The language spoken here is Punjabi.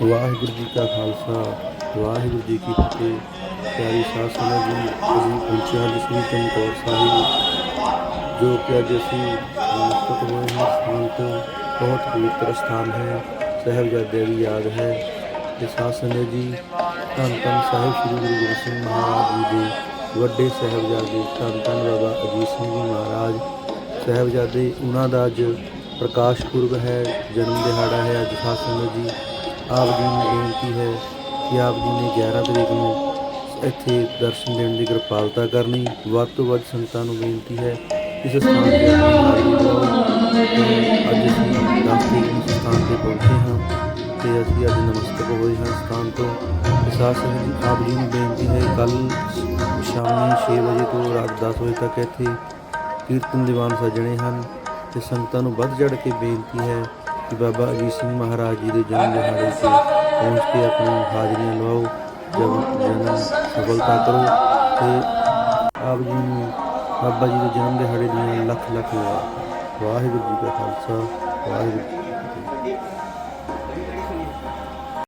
ਵਾਹਿਗੁਰੂ ਜੀ ਕਾ ਖਾਲਸਾ, ਵਾਹਿਗੁਰੂ ਜੀ ਕੀ ਫਤਿਹ। ਪਿਆਰੀ ਸਾਧ ਸੰਗਤ ਜੀ, ਅਸੀਂ ਪਹੁੰਚਿਆ ਹਾਂ ਚਮਕੌਰ ਸਾਹਿਬ, ਜੋ ਕਿ ਅੱਜ ਅਸੀਂ ਨਮਸਤਕ ਹੋਏ ਹਾਂ। ਸਥਾਨ ਤੋਂ ਬਹੁਤ ਪਵਿੱਤਰ ਸਥਾਨ ਹੈ ਸਾਹਿਬਜ਼ਾਦੇ ਦੀ ਯਾਦ ਹੈ। ਤੇ ਸਾਧ ਸੰਗਤ ਜੀ, ਧੰਨ ਧੰਨ ਸਾਹਿਬ ਸ੍ਰੀ ਗੁਰੂ ਗੋਬਿੰਦ ਸਿੰਘ ਮਹਾਰਾਜ ਜੀ ਦੇ ਵੱਡੇ ਸਾਹਿਬਜ਼ਾਦੇ, ਧੰਨ ਧੰਨ ਬਾਬਾ ਅਜੀਤ ਸਿੰਘ ਜੀ ਮਹਾਰਾਜ। ਸਾਹਿਬਜ਼ਾਦੇ, ਉਹਨਾਂ ਦਾ ਅੱਜ ਪ੍ਰਕਾਸ਼ ਪੁਰਬ ਹੈ, ਜਨਮ ਦਿਹਾੜਾ ਹੈ ਅੱਜ ਸਾਧ ਸੰਗਤ ਜੀ। ਆਪ ਜੀ ਨੂੰ ਬੇਨਤੀ ਹੈ ਕਿ ਆਪ ਜੀ ਨੇ 11 ਤਰੀਕ ਨੂੰ ਇੱਥੇ ਦਰਸ਼ਨ ਦੇਣ ਦੀ ਕਿਰਪਾਲਤਾ ਕਰਨੀ। ਵੱਧ ਤੋਂ ਵੱਧ ਸੰਗਤਾਂ ਨੂੰ ਬੇਨਤੀ ਹੈ ਇਸ ਸਥਾਨ ਤੇ ਅੱਜ ਅਸੀਂ 10 ਸਥਾਨ ਤੇ ਪਹੁੰਚੇ ਹਾਂ ਤੇ ਅਸੀਂ ਅੱਜ ਨਮਸਤਕ ਹੋਏ ਹਾਂ ਸਥਾਨ ਤੋਂ। ਤੇ ਸਾਧ ਆਪ ਜੀ ਨੂੰ ਬੇਨਤੀ ਹੈ ਕੱਲ ਸ਼ਾਮੀ 6 ਵਜੇ ਤੋਂ ਰਾਤ 10 ਵਜੇ ਤੱਕ ਇੱਥੇ ਕੀਰਤਨ ਦੀਵਾਨ ਸਜਣੇ ਹਨ ਤੇ ਸੰਗਤਾਂ ਨੂੰ ਵੱਧ ਚੜ ਕੇ ਬੇਨਤੀ ਹੈ ਕਿ ਬਾਬਾ ਅਜੀਤ ਸਿੰਘ ਮਹਾਰਾਜ ਜੀ ਦੇ ਜਨਮ ਦਿਹਾੜੇ ਤੇ ਪਹੁੰਚ ਕੇ ਆਪਣੀ ਹਾਜ਼ਰੀਆਂ ਲਵਾਓ, ਜਬ ਜਨਮ ਸਫਲਤਾ ਕਰੋ ਤੇ ਆਪ ਜੀ ਨੂੰ ਬਾਬਾ ਜੀ ਦੇ ਜਨਮ ਦਿਹਾੜੇ ਦੀਆਂ ਲੱਖ ਲੱਖ ਵਾਹਿਗੁਰੂ ਜੀ ਕਾ ਖਾਲਸਾ, ਵਾਹਿਗੁਰੂ